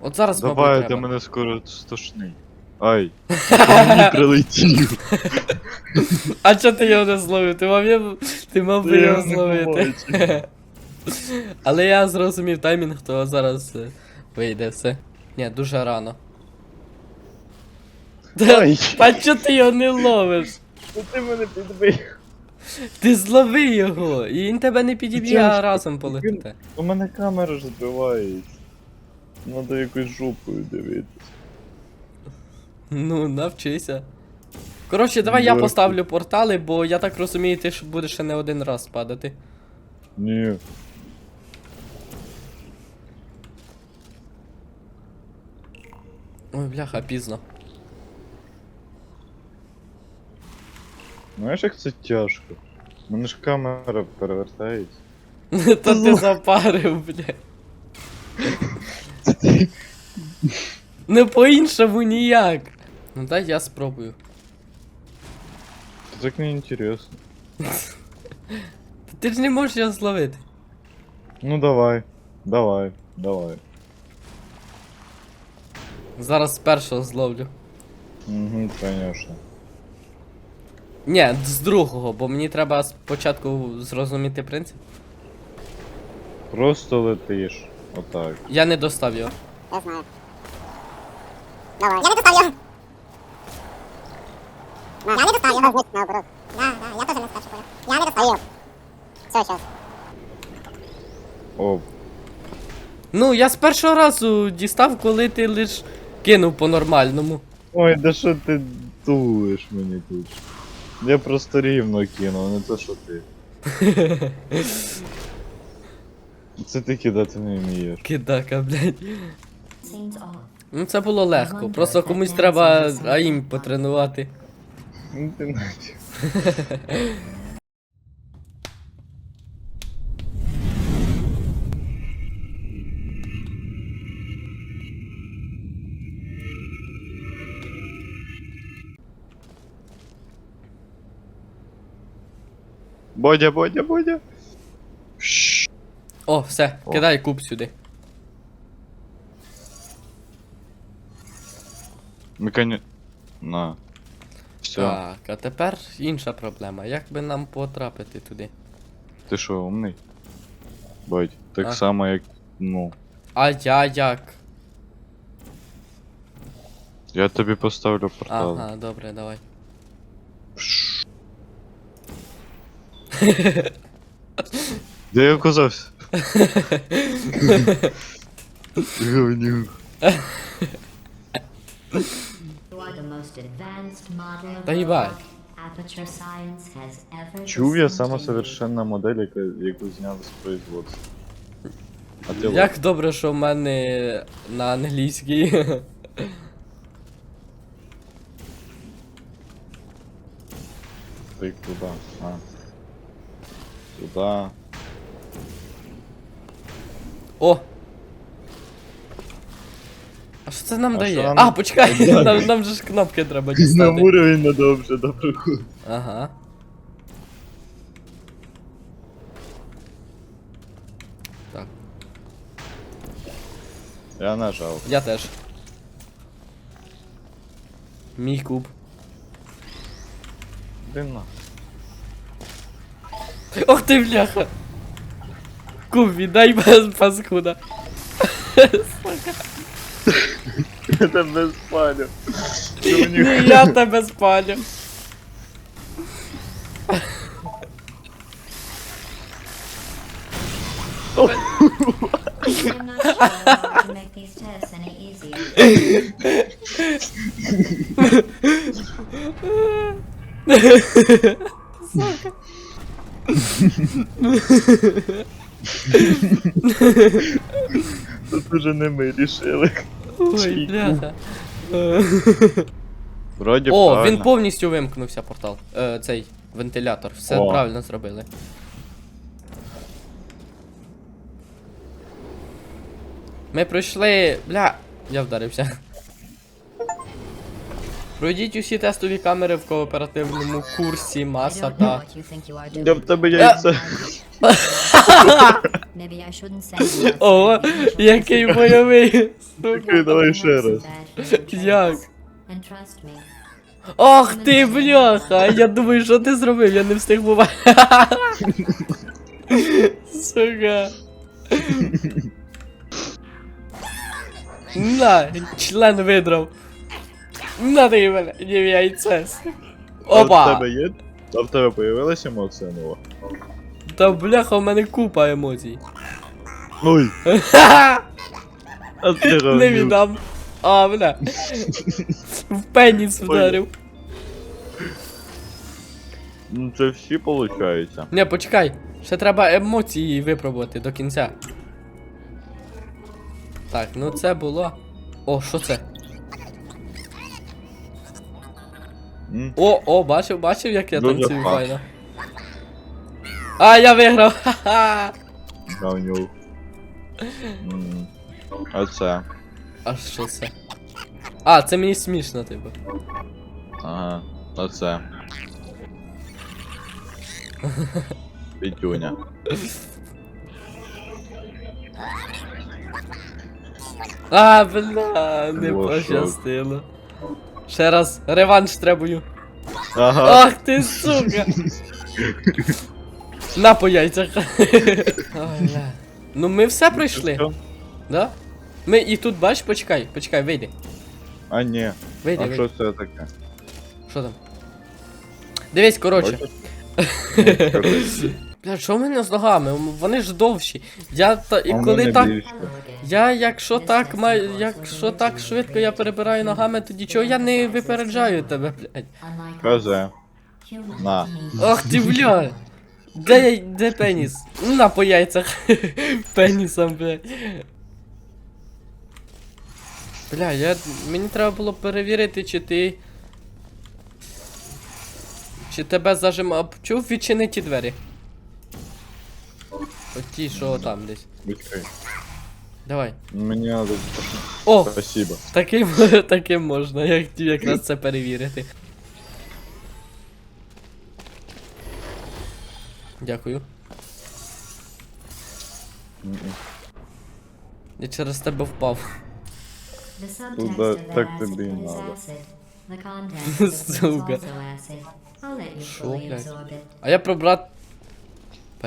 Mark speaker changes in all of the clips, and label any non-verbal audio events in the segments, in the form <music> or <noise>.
Speaker 1: От зараз мабуть,
Speaker 2: Давай, ти
Speaker 1: треба.
Speaker 2: мене скоро стошний. Ай, <laughs> мені прилетів.
Speaker 1: А чо ти його не зловив? Ти мав, я- ти мав би його зловити. <laughs> Але я зрозумів таймінг, то зараз е, вийде все. Ні, дуже рано.
Speaker 2: Ай, <laughs>
Speaker 1: Та чо ти його не ловиш?
Speaker 2: ти мене підбив.
Speaker 1: Ти злови його, і він тебе не підіб'є, а разом полетите.
Speaker 2: У мене камера ж збивається. Надо якось жопою дивитися.
Speaker 1: Ну, навчися. Коротше, давай я поставлю портали, бо я так розумію, ти ж будеш ще не один раз падати.
Speaker 2: Ні.
Speaker 1: Ой, бляха, пізно.
Speaker 2: Знаєш, як це тяжко? У мене ж камера перевертається. <laughs>
Speaker 1: Та ти запарив, бля. Не по-іншому ніяк. Ну дай я спробую.
Speaker 2: Це так не інтересно.
Speaker 1: Ти ж не можеш його зловити.
Speaker 2: Ну давай, давай, давай.
Speaker 1: Зараз першого зловлю.
Speaker 2: Угу, конечно.
Speaker 1: Ні, з другого, бо мені треба спочатку зрозуміти принцип.
Speaker 2: Просто летиш. Отак.
Speaker 1: Я не достав його.
Speaker 3: Я знаю. Давай. Я не достав його. Я не достав його. Значить, наоборот. Да, да, я теж не став. Я не достав його. Все, сейчас.
Speaker 2: Оп.
Speaker 1: Ну, я з першого разу дістав, коли ти лиш кинув по-нормальному.
Speaker 2: Ой, да що ти тулиш мені тут? Я просто рівно кинув, не то що ти. <laughs> Це ти кидати не вмієш.
Speaker 1: Кидака, блядь. Ну це було легко. Просто комусь треба аїм потренувати.
Speaker 2: Ну ти нафіг. Бодя, Бодя, Бодя. Шш.
Speaker 1: О, все,
Speaker 2: О.
Speaker 1: кидай куб сюди.
Speaker 2: Ми коня... На. Все.
Speaker 1: Так, а тепер інша проблема. Як би нам потрапити туди?
Speaker 2: Ти що, умний? Бодь, так
Speaker 1: А?
Speaker 2: само як. Ну.
Speaker 1: А я як?
Speaker 2: Я тобі поставлю портал.
Speaker 1: Ага, добре, давай.
Speaker 2: Де я оказався? Говнюк.
Speaker 1: Та їбать.
Speaker 2: Чув я сама совершенна модель, яка, яку зняли з производства. А ти
Speaker 1: Як добре, що в мене на англійській.
Speaker 2: Ти куди? А. Сюда.
Speaker 1: О! А що це нам
Speaker 2: А
Speaker 1: дає?
Speaker 2: що нам-
Speaker 1: А, почекай, <laughs> нам, нам же ж кнопки треба
Speaker 2: На
Speaker 1: дістати.
Speaker 2: уровень надо вже добре.
Speaker 1: Ага. Так,
Speaker 2: Я нажав.
Speaker 1: я теж. Мій куб.
Speaker 2: Дивно.
Speaker 1: Ох ти бляха! Куб віддай без паскуда.
Speaker 2: Я тебе спалю.
Speaker 1: Ні, я тебе спалю.
Speaker 4: I'm not sure how to make these tests any easier.
Speaker 2: Тут уже не ми рішили.
Speaker 1: Ой, бляха.
Speaker 2: Вроді
Speaker 1: О, він
Speaker 2: правильно.
Speaker 1: повністю вимкнувся портал. Е, цей вентилятор. Все
Speaker 2: О.
Speaker 1: правильно зробили. Ми пройшли. Бля. Я вдарився. Пройдіть усі тестові камери в кооперативному курсі маса та.
Speaker 2: Я в тебе яйце. <laughs>
Speaker 1: О, який бойовий. Сука.
Speaker 2: Давай ще раз.
Speaker 1: Як? Ох ти, бляха! Я думаю, що ти зробив, я не встиг бувати. <laughs> Сука. <laughs> На, член видрав. На ти мене, не яйце.
Speaker 2: А в
Speaker 1: Опа!
Speaker 2: тебе є? А в тебе появилася емоція нова?
Speaker 1: Та бляха, у мене купа емоцій.
Speaker 2: Ой! <laughs> А ти
Speaker 1: Не
Speaker 2: говнюк.
Speaker 1: віддам. А, бля. <laughs> В пеніс вдарив.
Speaker 2: Ну це всі получаються.
Speaker 1: Не, почекай. Ще треба емоції випробувати до кінця. Так, ну це було. О, що це?
Speaker 2: М?
Speaker 1: О, о, бачив, бачив, як я
Speaker 2: Дуже
Speaker 1: танцюю
Speaker 2: класно.
Speaker 1: файно. А, я виграв! Ха-ха!
Speaker 2: Говнюк. М. А це.
Speaker 1: А що це? А, це мені смішно, типу.
Speaker 2: Ага. А це. Пітюня.
Speaker 1: А, бля, не
Speaker 2: О,
Speaker 1: пощастило. Ще раз, реванш требую.
Speaker 2: Ага.
Speaker 1: Ах ти сука! На по яйцях. Ой. Ну ми все пройшли, да? Ми і тут бач, почекай, почекай, вийди.
Speaker 2: А ні.
Speaker 1: Вийди,
Speaker 2: А
Speaker 1: вийди.
Speaker 2: що це таке?
Speaker 1: Що там? Дивись, коротше.
Speaker 2: Бачиш? Ну, коротше.
Speaker 1: Бля, що в мене з ногами? Вони ж довші. Я та і коли так. Я якщо так маю. Якщо так швидко я перебираю ногами, тоді чого я не випереджаю тебе, блядь.
Speaker 2: Каже. На.
Speaker 1: Ох ти бля! Де, я- де пеніс? На по яйцях. <laughs> Пенісом, блядь. Бля, я. Мені треба було перевірити, чи ти. Чи тебе зажимав. Чув відчини ті двері. Оті, що там десь.
Speaker 2: Відкрий.
Speaker 1: Давай.
Speaker 2: Мені надо.
Speaker 1: О!
Speaker 2: Спасибо.
Speaker 1: Таким, <laughs> таким можна, я хотів якраз це перевірити. Дякую.
Speaker 2: М-м.
Speaker 1: Я через тебе впав.
Speaker 4: The subtext
Speaker 2: да,
Speaker 4: of that
Speaker 2: так тобі і надо. <laughs>
Speaker 1: Сука. Шо, блядь? А я про брат.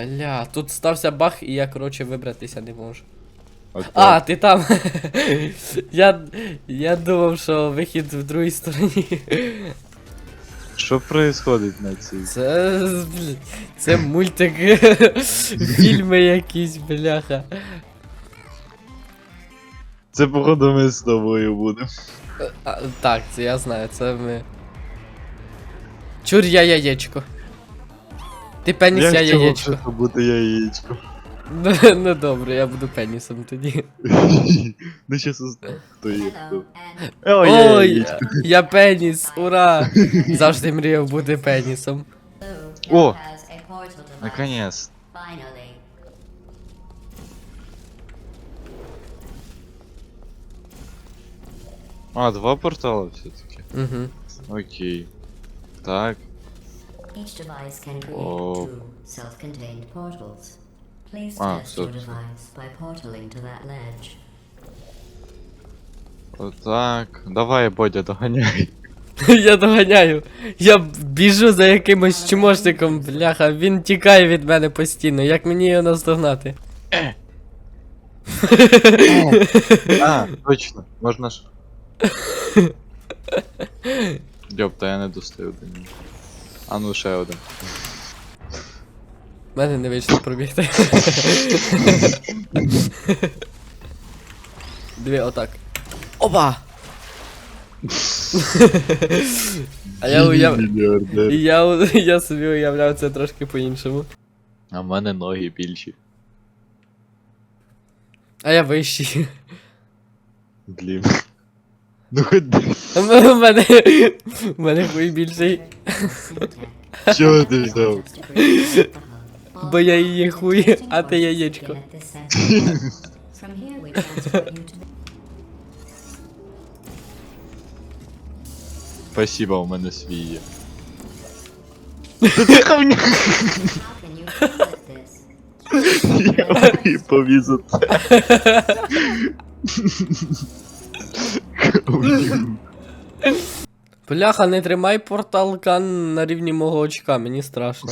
Speaker 1: Бля, тут стався баг і я, коротше, вибратися не можу.
Speaker 2: А,
Speaker 1: А, ти там. <laughs> я, я думав, що вихід в другій стороні.
Speaker 2: Що происходить на цій?
Speaker 1: Це. Це мультик. <laughs> Фільми якісь, бляха.
Speaker 2: Це походу ми з тобою будемо.
Speaker 1: Так, це я знаю, це ми. Чур я яєчко. Ти пеніс, я
Speaker 2: Як цього
Speaker 1: яєчко.
Speaker 2: може бути яєчко?
Speaker 1: Ну, ну добре, я буду пенісом тоді. <laughs>
Speaker 2: Ну щас узнав, хто є хто.
Speaker 4: Hello, and
Speaker 2: О, я
Speaker 1: Ой,
Speaker 2: яєчко.
Speaker 1: я пеніс, ура! Завжди мріяв бути пенісом.
Speaker 4: Blue
Speaker 2: О,
Speaker 4: now has a portal device.
Speaker 2: Наконец.
Speaker 4: Finally.
Speaker 2: А, два портала все-таки.
Speaker 1: Угу.
Speaker 2: Окей. Так.
Speaker 4: Each device can create
Speaker 2: Oh.
Speaker 4: two self-contained portals. Please
Speaker 2: Ah,
Speaker 4: test
Speaker 2: so-
Speaker 4: your device by portaling to that ledge.
Speaker 2: Отак. Давай, Бодя, доганяй. <laughs>
Speaker 1: Я доганяю. Я біжу за якимось чмошником, бляха, він тікає від мене постійно. Як мені його наздогнати? <laughs>
Speaker 2: А, точно. Можна ж. <laughs> Йопта, я не достаю до нього. А ну ще один.
Speaker 1: В мене не вийшло пробігти. Дві, отак. Опа! А я уяв... І я, я собі уявляв це трошки по-іншому.
Speaker 2: А в мене ноги більші.
Speaker 1: А я вищий.
Speaker 2: Блін. Ну хоч
Speaker 1: У мене. У мене хуй більший.
Speaker 4: Syntax.
Speaker 2: чого ти взяв?
Speaker 1: Бо я її хуй, а ти яєчко.
Speaker 4: From here we transport you to the
Speaker 2: Спасибо, у мене свій є.
Speaker 4: How can you deal with this?
Speaker 2: Я мої повізу. <laughs>
Speaker 1: Бляха, не тримай порталка на рівні мого очка, мені страшно.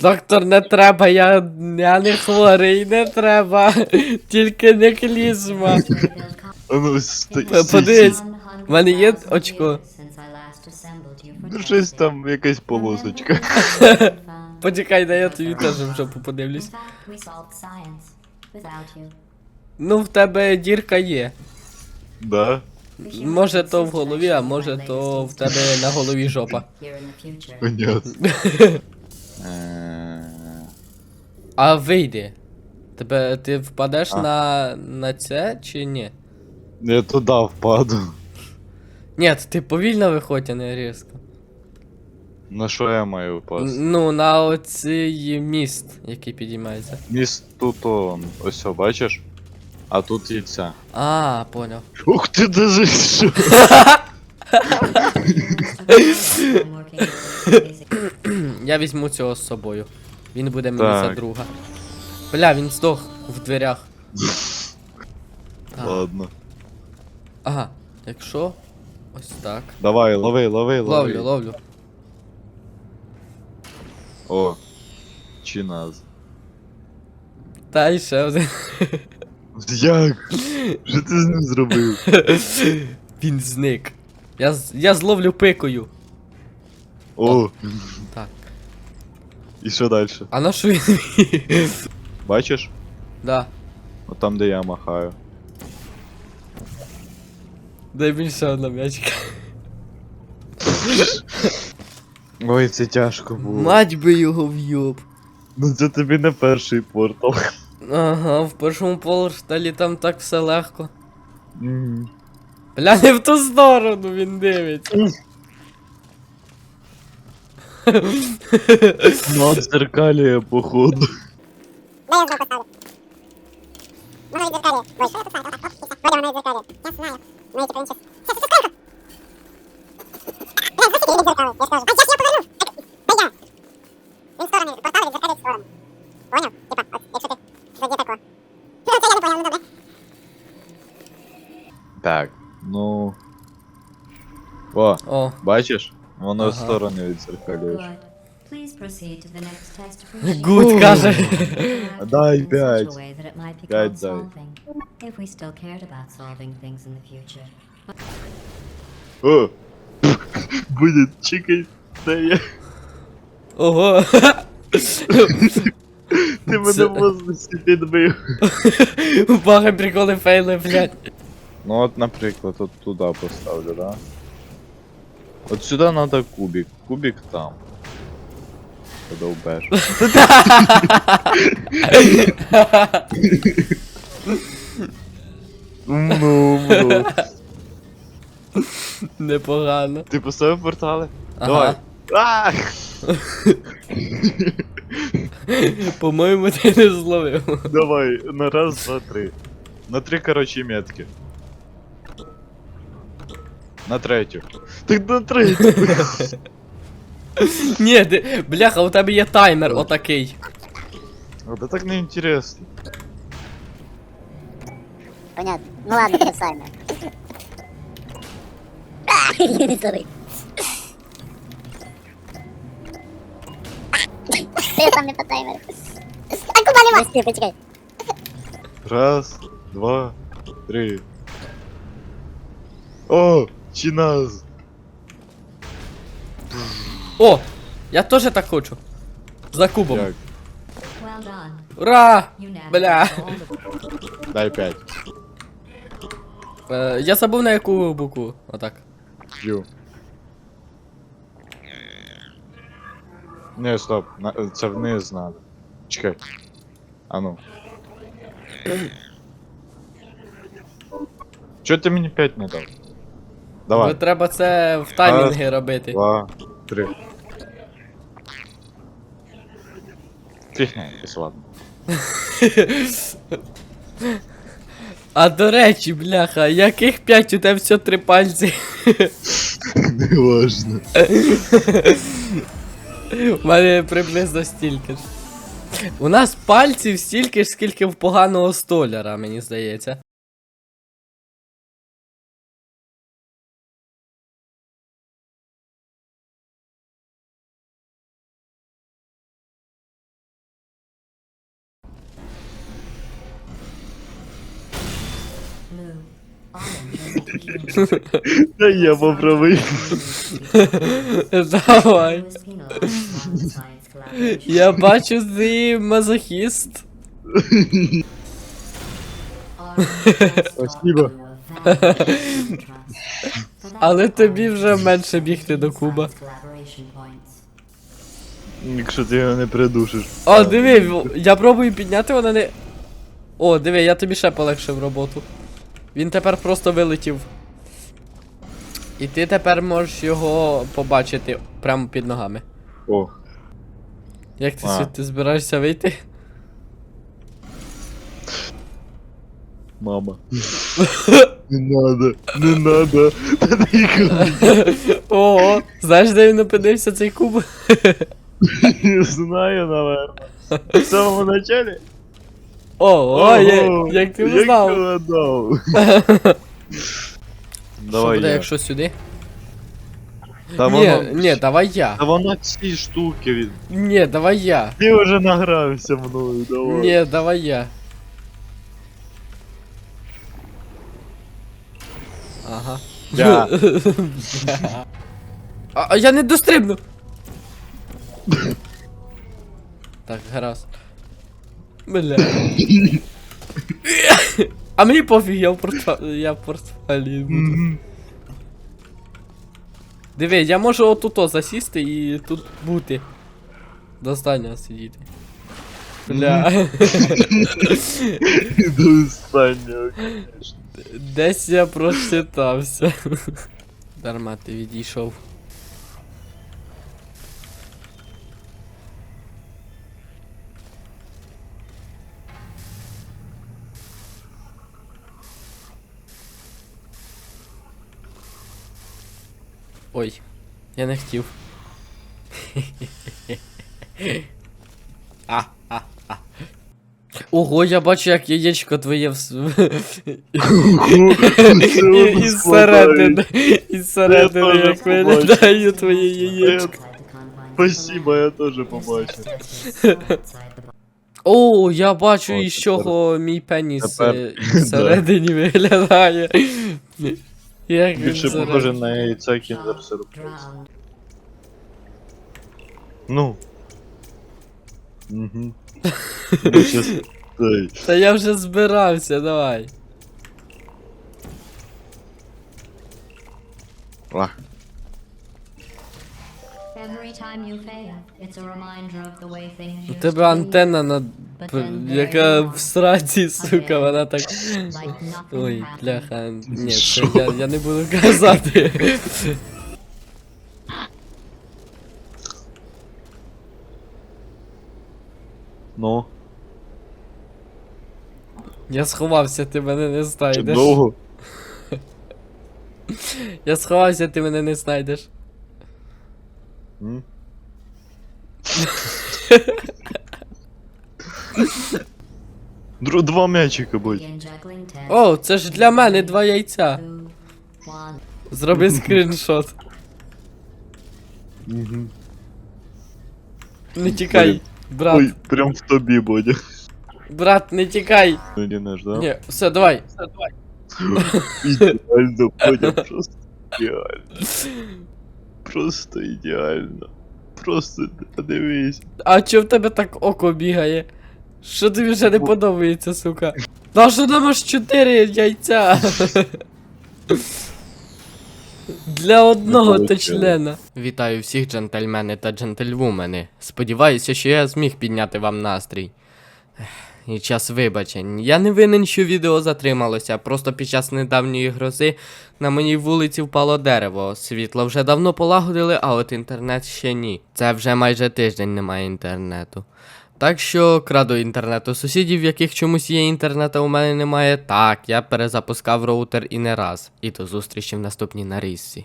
Speaker 1: Доктор, не треба, я, я не хворий, не треба. Тільки не клізма.
Speaker 2: Ну,
Speaker 1: подивись. В мене є очко.
Speaker 2: Ну, щось там, якась полосочка. <laughs>
Speaker 1: Почекай, дай я тобі теж в жопу подивлюсь. Ну, в тебе дірка є.
Speaker 2: Да?
Speaker 1: Може то в голові, а може то в тебе на голові жопа.
Speaker 2: Понятно. <laughs>
Speaker 1: А вийди. Тебе ти впадеш
Speaker 2: А.
Speaker 1: на, на це чи ні?
Speaker 2: Я туди впаду.
Speaker 1: Ні, ти повільно виходь, а не різко.
Speaker 2: На що я маю впасти?
Speaker 1: Ну, на оцей міст, який підіймається.
Speaker 2: Міст тут он, ось, о, бачиш? А тут і ця.
Speaker 1: А, поняв.
Speaker 2: Ух ти, даже що? <laughs>
Speaker 1: Я візьму цього з собою. Він буде мені за
Speaker 2: Так.
Speaker 1: друга. Бля, він здох в дверях.
Speaker 2: Ладно.
Speaker 1: Ага, якщо. Ось так.
Speaker 2: Давай, лови, лови, лови.
Speaker 1: Ловлю, ловлю.
Speaker 2: О. Чи нас.
Speaker 1: Та й ще один.
Speaker 2: Як? Що ти з ним зробив?
Speaker 1: Він зник. Я, з- я зловлю пикою.
Speaker 2: О,
Speaker 1: Так.
Speaker 2: і що далі?
Speaker 1: А на що він?
Speaker 2: Бачиш?
Speaker 1: да.
Speaker 2: От там, де я махаю.
Speaker 1: Дай ще одна м'ячка. <laughs>
Speaker 2: Ой, це тяжко було.
Speaker 1: Мать би його в'юб.
Speaker 2: Ну це тобі не перший портал.
Speaker 1: Ага, в першому порталі там так все легко.
Speaker 2: Мгм.
Speaker 1: Бля, не в ту сторону він дивиться.
Speaker 2: Ну, от зеркалія, походу.
Speaker 3: Я знак поставлю. Може від зеркалі. Ой, що я поставлю? Отак, оп, і все. Вийдемо на зеркалі. Я знаю. Ну і типу інше. Це, це, це скринка! Бля, звідки від зеркали? Я скажу. А, я, я поверну! Так, Вийдемо! Він в сторони, портали від зеркалі в сторону. Поняв? Типа, от, якщо ти тоді тако. Ну, це я не поняв, ну добре.
Speaker 2: Так, ну. О,
Speaker 1: О,
Speaker 2: бачиш? Воно в
Speaker 1: Ага.
Speaker 2: сторони від зеркалюєш.
Speaker 4: Good. Please proceed to the next test. Appreciate
Speaker 1: Гуд каже.
Speaker 2: Дай п'ять. П'ять дай. О! <laughs> Буде чекай, де я.
Speaker 1: ого.
Speaker 2: Ти мене
Speaker 1: Це-
Speaker 2: в воздусі підбив.
Speaker 1: Бага приколи фейли, блядь.
Speaker 2: Ну от, наприклад, от туди поставлю, да? От сюди надо кубик. Кубик там. Подовбеш. Умно, умно.
Speaker 1: Непогано.
Speaker 2: Ти поставив портали?
Speaker 1: Ага.
Speaker 2: Давай. А!
Speaker 1: По-моєму, ти не зловив.
Speaker 2: Давай, на раз, два, три. На три, короче, метки. На третю. Так на третю.
Speaker 1: Ні, ти, бляха, у тебе є таймер отакий.
Speaker 2: А да так не интересно.
Speaker 3: Понятно. Ну ладно, бросаємо. <laughs> Я не зловив. Ти сам не по таймеру. А куди нема? Спів, почекай.
Speaker 2: Раз, два, три. О, чиназ.
Speaker 1: О! Я теж так хочу. За кубом.
Speaker 2: Як?
Speaker 1: Ура! Бля.
Speaker 2: Дай пять.
Speaker 1: Е, я забув на яку букву. Отак.
Speaker 2: Ю. Не, стоп, на, це вниз надо. Чекай. А ну. Чо ти мені 5 не дав?
Speaker 1: Бо
Speaker 2: Давай.
Speaker 1: треба це в таймінги робити.
Speaker 2: Два, три. Ладно. <laughs>
Speaker 1: А до речі, бляха, яких п'ять у тебе все три пальці?
Speaker 2: Неважно. <laughs>
Speaker 1: У мене приблизно стільки ж. У нас пальців стільки ж, скільки в поганого столяра, мені здається.
Speaker 2: Та я попробую.
Speaker 1: Давай. Я бачу, ти мазохіст.
Speaker 2: Спасибо.
Speaker 1: Але тобі вже менше бігти до куба.
Speaker 2: Якщо ти його не придушиш.
Speaker 1: О, диви, я пробую підняти, вона не. О, диви, я тобі ще полегшив роботу. Він тепер просто вилетів. І ти тепер можеш його побачити прямо під ногами.
Speaker 2: О.
Speaker 1: Як ти
Speaker 2: А.
Speaker 1: ти збираєшся вийти?
Speaker 2: Мама. <laughs> Не надо, не надо.
Speaker 1: Ого, <laughs> знаєш, де він опинився цей куб? <laughs>
Speaker 2: не знаю, наверно. В самому началі?
Speaker 1: О, о, є, як ти знав.
Speaker 2: вгадав.
Speaker 1: Що
Speaker 2: Давай
Speaker 1: буде,
Speaker 2: я.
Speaker 1: якщо сюди?
Speaker 2: Та
Speaker 1: Ні,
Speaker 2: воно...
Speaker 1: ні, давай я.
Speaker 2: Та воно ці штуки від...
Speaker 1: Ні, давай я.
Speaker 2: Ти вже награвся мною, давай.
Speaker 1: Ні, давай я. Ага.
Speaker 2: Да. <laughs>
Speaker 1: а, а я не дострибну. <laughs> так, гаразд. Бля. а мені пофіг, я в портфелі. Я в портфелі буду. Диви, я можу отут засісти і тут бути. До останнього сидіти. Бля.
Speaker 2: До конечно.
Speaker 1: Десь я прочитався. Дарма ти відійшов. Ой, я не хотів. а, а, а. Ого, я бачу, як яєчко твоє в... І, <laughs> і зсередини, і зсередини,
Speaker 2: Я
Speaker 1: як виглядає твоє яєчко.
Speaker 2: Спасибо, я теж побачив.
Speaker 1: О, я бачу,
Speaker 2: О,
Speaker 1: із чого мій пеніс е, <laughs> всередині виглядає. Як він
Speaker 2: Більше
Speaker 1: всередині.
Speaker 2: похоже на яйця
Speaker 4: Child
Speaker 2: кіндер сюрприз.
Speaker 4: drowned.
Speaker 2: Ну. Угу. Ну, щас... Дай. <laughs>
Speaker 1: Та я вже збирався, давай.
Speaker 2: А,
Speaker 1: У тебе антенна на. яка в сраці, сука, вона так. Ой, бляха. Ні, це я, я не буду казати.
Speaker 2: ну.
Speaker 1: Я сховався, ти мене не
Speaker 2: Чи
Speaker 1: знайдеш.
Speaker 2: довго?
Speaker 1: Я сховався, ти мене не знайдеш.
Speaker 2: М? Дру- Два м'ячика.
Speaker 4: Begin
Speaker 1: О, це ж для мене два яйця. Зроби <laughs> скріншот.
Speaker 2: Мгм.
Speaker 1: Не тікай, брат.
Speaker 2: Ой, прям в тобі, Бодя.
Speaker 1: Брат, не тікай.
Speaker 2: Ну, не наш, да?
Speaker 1: Ні, все, давай.
Speaker 2: Ідеально, Бодя, просто ідеально. <laughs> Просто ідеально. Просто подивись.
Speaker 1: А чо в тебе так око бігає? Що тобі вже не подобається, сука? Та що там аж чотири яйця? Для одного
Speaker 2: получилось.
Speaker 1: члена. Вітаю всіх джентльмени та джентльвумени. Сподіваюся, що я зміг підняти вам настрій. І час вибачень. Я не винен, що відео затрималося. Просто під час недавньої грози на моїй вулиці впало дерево. Світло вже давно полагодили, а от інтернет ще ні. Це вже майже тиждень немає інтернету. Так що краду інтернет у сусідів, в яких чомусь є інтернет, у мене немає. Так, я перезапускав роутер і не раз. І до зустрічі в наступній нарізці.